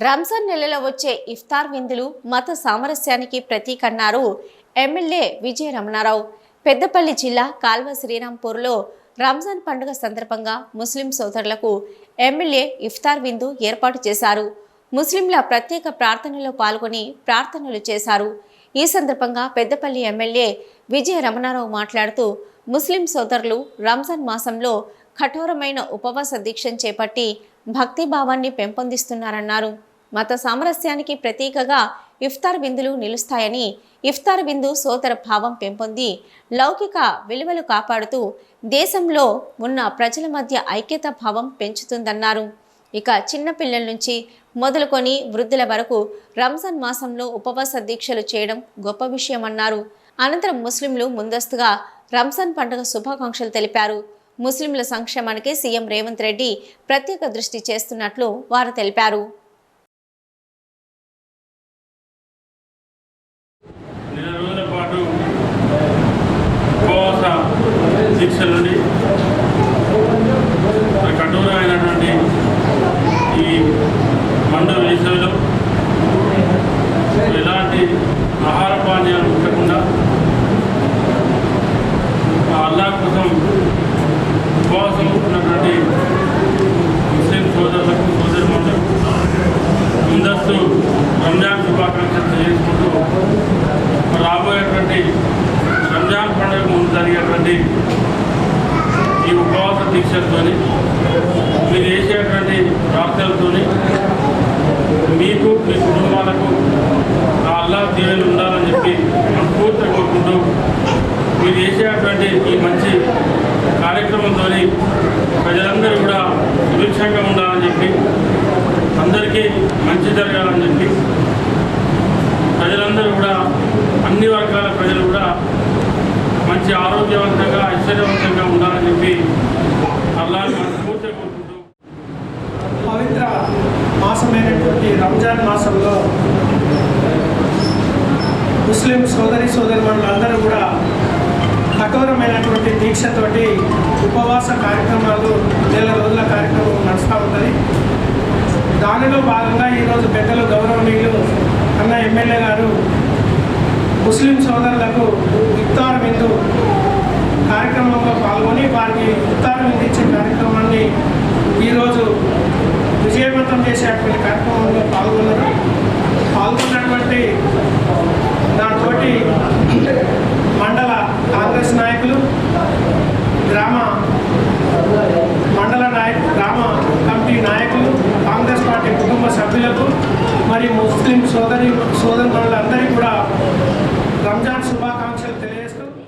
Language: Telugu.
రంజాన్ నెలలో వచ్చే ఇఫ్తార్ విందులు మత సామరస్యానికి ప్రతీకన్నారు ఎమ్మెల్యే విజయ రమణారావు పెద్దపల్లి జిల్లా కాల్వ శ్రీరాంపూర్లో రంజాన్ పండుగ సందర్భంగా ముస్లిం సోదరులకు ఎమ్మెల్యే ఇఫ్తార్ విందు ఏర్పాటు చేశారు. ముస్లింల ప్రత్యేక ప్రార్థనలో పాల్గొని ప్రార్థనలు చేశారు. ఈ సందర్భంగా పెద్దపల్లి ఎమ్మెల్యే విజయ రమణారావు మాట్లాడుతూ ముస్లిం సోదరులు రంజాన్ మాసంలో కఠోరమైన ఉపవాస దీక్షను చేపట్టి భక్తి భావాన్ని పెంపొందిస్తున్నారన్నారు. మత సామరస్యానికి ప్రతీకగా ఇఫ్తార్ బిందులు నిలుస్తాయని ఇఫ్తార్ బిందు సోదర భావం పెంపొంది లౌకిక విలువలు కాపాడుతూ దేశంలో ఉన్న ప్రజల మధ్య ఐక్యత భావం పెంచుతుందన్నారు. ఇక చిన్నపిల్లల నుంచి మొదలుకొని వృద్ధుల వరకు రంజాన్ మాసంలో ఉపవాస దీక్షలు చేయడం గొప్ప విషయమన్నారు. అనంతరం ముస్లింలు ముందస్తుగా రంజాన్ పండుగ శుభాకాంక్షలు తెలిపారు. ముస్లింల సంక్షేమానికి సీఎం రేవంత్ రెడ్డి ప్రత్యేక దృష్టి చేస్తున్నట్లు వారు తెలిపారు నెల రోజుల పాటు ఉపవాస దీక్ష నుండి మరి కఠోరమైనటువంటి ఈ మండు వేసవిలో ఎలాంటి ఆహార పానీయాలు ఉండకుండా అల్లా కోసం ఉపవాసం ఉన్నటువంటి ముస్లిం సోదరులకు సోదరులకు ముందస్తు రంజాన్ శుభాకాంక్షలు తెలియజేసుకుంటూ రాబోయేటువంటి రంజాన్ పండుగ ముందు జరిగేటువంటి ఈ ఉపవాస దీక్షలతోని మీరు చేసేటువంటి ప్రార్థనలతోని దీవెలు ఉండాలని చెప్పి మనస్ఫూర్తిగా కోరుకుంటూ మీరు చేసేటువంటి ఈ మంచి కార్యక్రమంతో ప్రజలందరూ కూడా సుభిక్షంగా ఉండాలని చెప్పి అందరికీ మంచి జరగాలని చెప్పి ప్రజలందరూ కూడా అన్ని వర్గాల ప్రజలు కూడా మంచి ఆరోగ్యవంతంగా ఐశ్వర్యవంతంగా ఉండాలని చెప్పి అల్లాని మనస్ఫూర్తిగా కోరుకుంటూ పవిత్ర మాసమైనటువంటి రంజాన్ మాసంలో ముస్లిం సోదరి సోదరి అందరూ కూడా కఠోరమైనటువంటి దీక్షతోటి ఉపవాస కార్యక్రమాలు నెల రోజుల కార్యక్రమం నడుస్తూ ఉంటుంది. దానిలో భాగంగా ఈరోజు పెద్దలు గౌరవనీయులు అన్న ఎమ్మెల్యే గారు ముస్లిం సోదరులకు ఇఫ్తార్ విందు కార్యక్రమంలో పాల్గొని వారికి ఇఫ్తార్ విందు ఇచ్చే కార్యక్రమాన్ని ఈరోజు విజయవంతం చేసేటువంటి కార్యక్రమంలో పాల్గొన్నారు. పాల్గొన్నటువంటి దాంతోటి మండల కాంగ్రెస్ నాయకులు గ్రామ మండల నాయకు గ్రామ కమిటీ నాయకులు కాంగ్రెస్ పార్టీ కుటుంబ సభ్యులకు మరియు ముస్లిం సోదరి సోదరులందరికీ కూడా రంజాన్ శుభాకాంక్షలు.